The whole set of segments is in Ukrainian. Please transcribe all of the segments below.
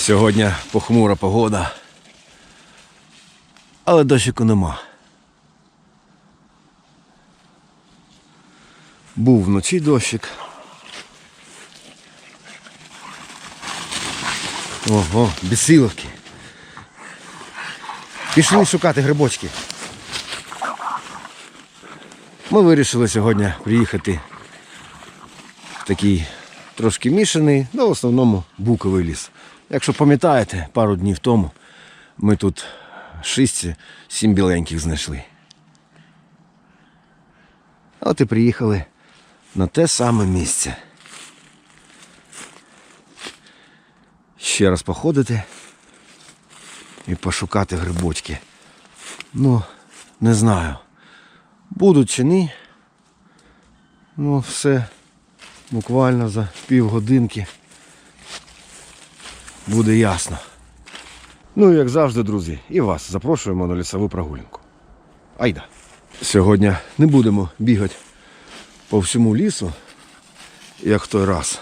Сьогодні похмура погода. Але дощику нема. Був вночі дощик. Ого, бісиловки. Пішли шукати грибочки. Ми вирішили сьогодні приїхати в такий трошки мішаний, але в основному буковий ліс. Якщо пам'ятаєте, пару днів тому ми тут шість сім біленьких знайшли. От і приїхали на те саме місце. Ще раз походити і пошукати грибочки. Ну, не знаю. Будуть чи ні. Ну, все буквально за півгодинки буде ясно. Ну, і як завжди, друзі, і вас запрошуємо на лісову прогулянку. Айда. Сьогодні не будемо бігати по всьому лісу, як в той раз.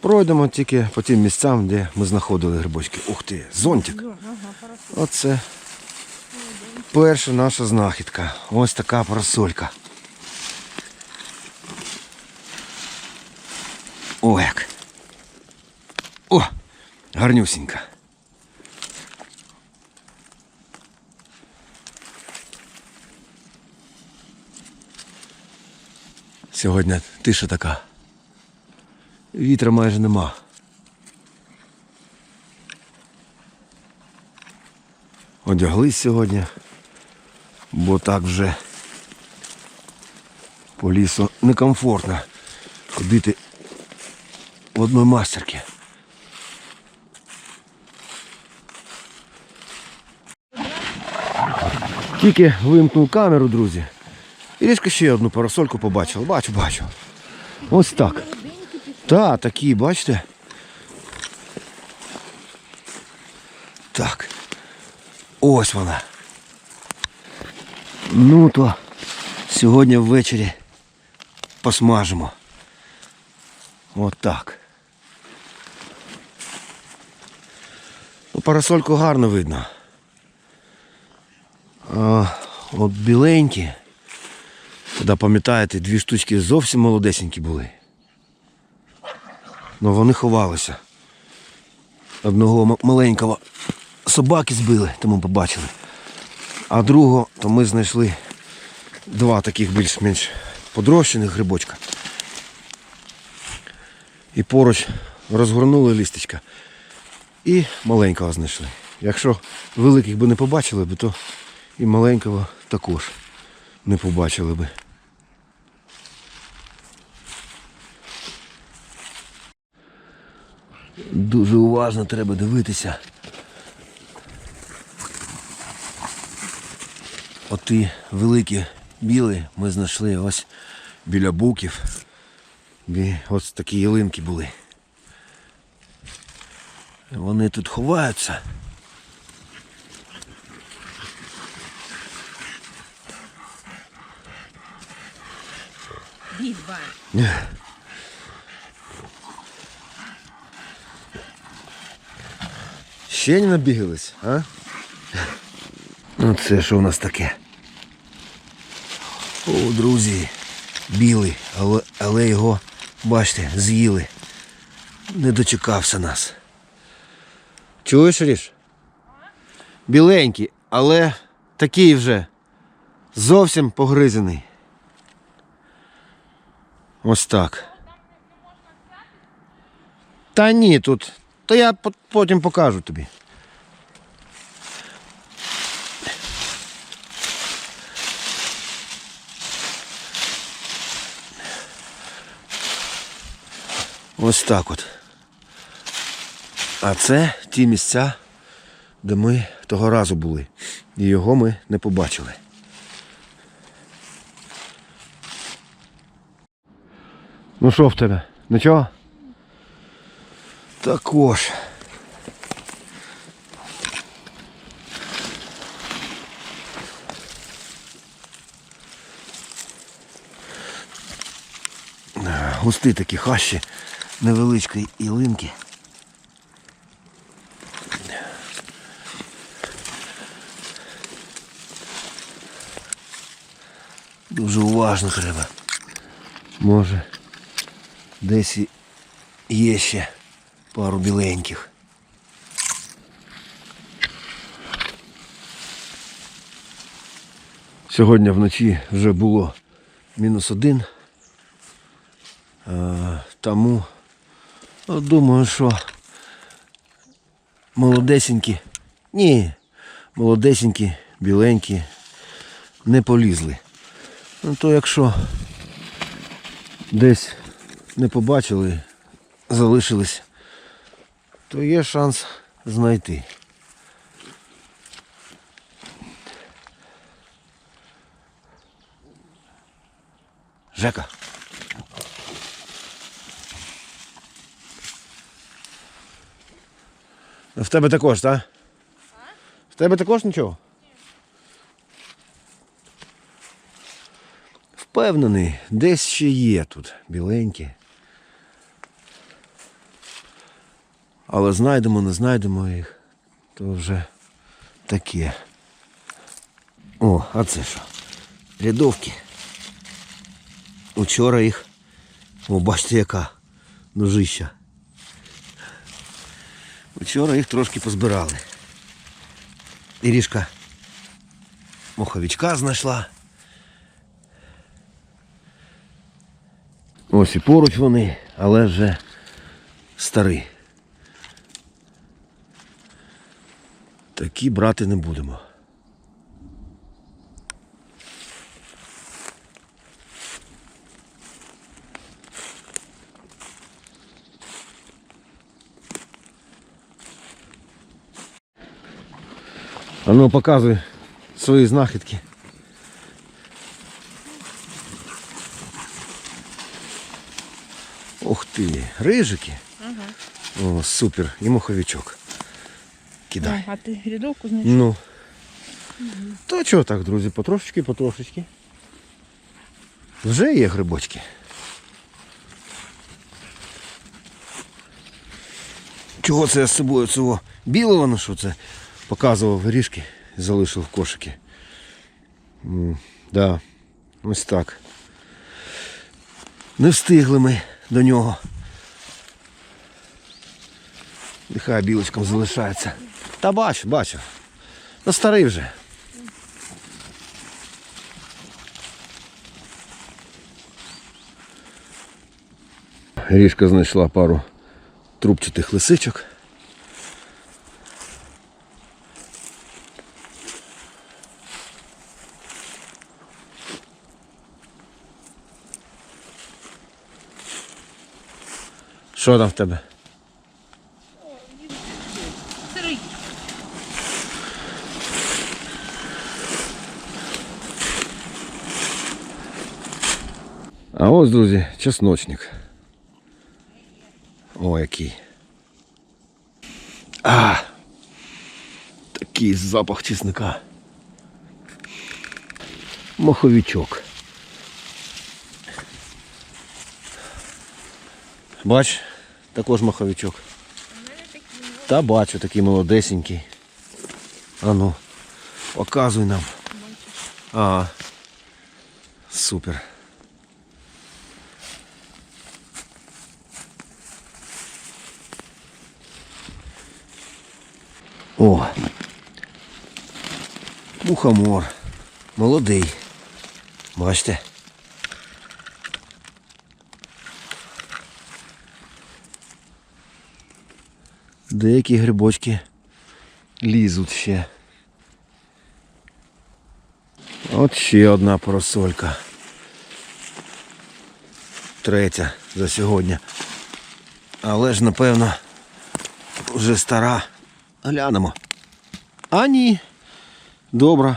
Пройдемо тільки по тим місцям, де ми знаходили грибочки. Ух ти, зонтик. Оце перша наша знахідка. Ось така парасолька. О, як. О, гарнюсінька. Сьогодні тиша така. Вітра майже нема. Одяглись сьогодні, бо так вже по лісу некомфортно ходити в одній мастерці. Тільки вимкнув камеру, друзі. І різко ще одну парасольку побачив. Бачу, бачу. Ось так. Та, такі, бачите? Так. Ось вона. Ну то сьогодні ввечері посмажимо. От так. Ну, парасольку гарно видно. От біленькі. Тоді пам'ятаєте, дві штучки зовсім молодесенькі були. Ну вони ховалися. Одного маленького собаки збили, тому побачили. А другого, то ми знайшли два таких більш-менш подрощених грибочка. І поруч розгорнули лістечка. І маленького знайшли. Якщо великих би не побачили то і маленького також не побачили би. Дуже уважно треба дивитися. Оті великі біли ми знайшли ось біля буків. І ось такі ялинки були. Вони тут ховаються. Бігба. Ще не набігались, а? Ну це що у нас таке? О, друзі, білий, але, але його, бачите, з'їли. Не дочекався нас. Чуєш, Ріш? Біленький, але такий вже зовсім погризений. Ось так. Та ні, тут. То я потім покажу тобі. Ось так от. А це ті місця, де ми того разу були. І його ми не побачили. Ну що в тебе? Нічого? Також. Густи такі хащі, невеличкі ілинки Дуже уважно треба. Може десь є ще пару біленьких. Сьогодні вночі вже було мінус один. А, тому ну, думаю, що молодесенькі. Ні, молодесенькі, біленькі не полізли. Ну то якщо десь не побачили, залишились, то є шанс знайти. Жека. В тебе також, так? В тебе також нічого? Впевнений, десь ще є тут біленькі. Але знайдемо, не знайдемо їх, то вже таке. О, а це що? Рядовки. Учора їх. О, бачите, яка ножища. Учора їх трошки позбирали. Ірішка моховичка знайшла. Ось і поруч вони, але вже старі. Такі брати не будемо. А ну показуй свої знахідки. Ух ти, рижики. О, супер. І муховичок. Кидай. А ти рядовку знайшов? Ну. То чого так, друзі, потрошечки, потрошечки. Вже є грибочки. Чого це я з собою цього білого на що це? Показував горішки, залишив в кошики. М, Да, ось так. Не встигли ми до нього. Нехай білочкам залишається. Та бачу, бачу. Ну старий вже. Ріжка знайшла пару трубчатих лисичок. Що там в тебе? Ось, друзі, чесночник. О, який. А! Такий запах чесника. Моховичок. Бач, також маховичок. Та бачу, такий молодесенький. А ну, показуй нам. А, супер. О. Мухомор. Молодий. Бачите? Деякі грибочки лізуть ще. От ще одна поросолька. Третя за сьогодні. Але ж, напевно, вже стара. Глянемо. А ні. Добре.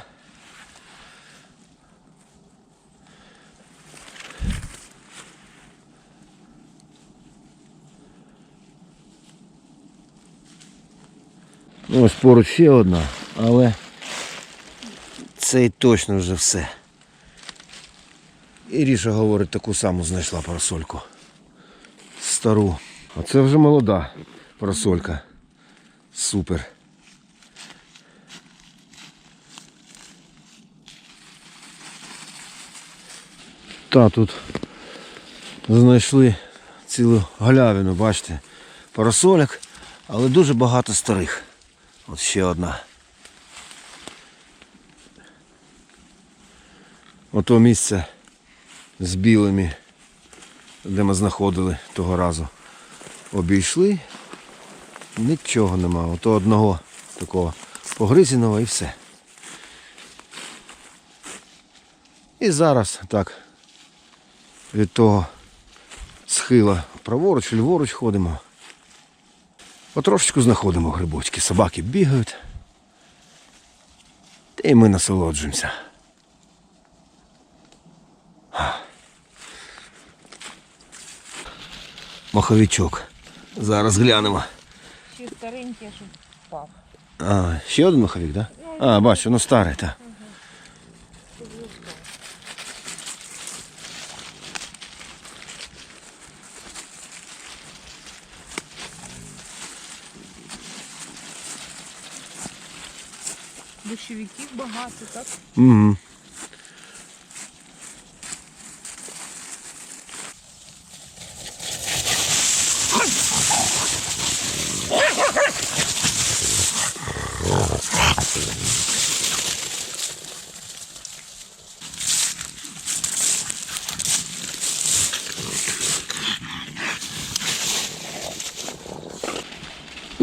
Ось поруч ще одна, але цей точно вже все. Іріша говорить, таку саму знайшла парасольку. Стару. А це вже молода парасолька. Супер. Та тут знайшли цілу галявину, бачите, парасоляк, але дуже багато старих. От ще одна. Ото місце з білими, де ми знаходили того разу. Обійшли. Нічого нема. Ото одного такого погризеного і все. І зараз так від того схила праворуч, ліворуч ходимо. Потрошечку знаходимо грибочки. Собаки бігають. Та й ми насолоджуємося. Маховичок. Зараз глянемо. Ще старенькі, щоб впав. А, ще один маховик, так? Да? А, бачу, ну старий, так. Дощовиків багато, так? Угу.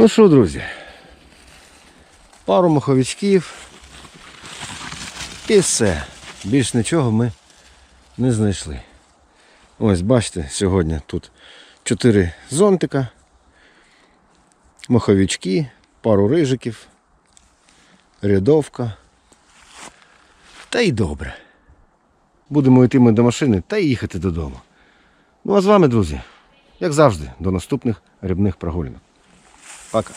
Ну що, друзі, пару маховичків І все. Більш нічого ми не знайшли. Ось бачите, сьогодні тут чотири зонтика, маховички, пару рижиків, рядовка. Та й добре. Будемо йти ми до машини та й їхати додому. Ну а з вами, друзі, як завжди, до наступних рибних прогулянок. Пока.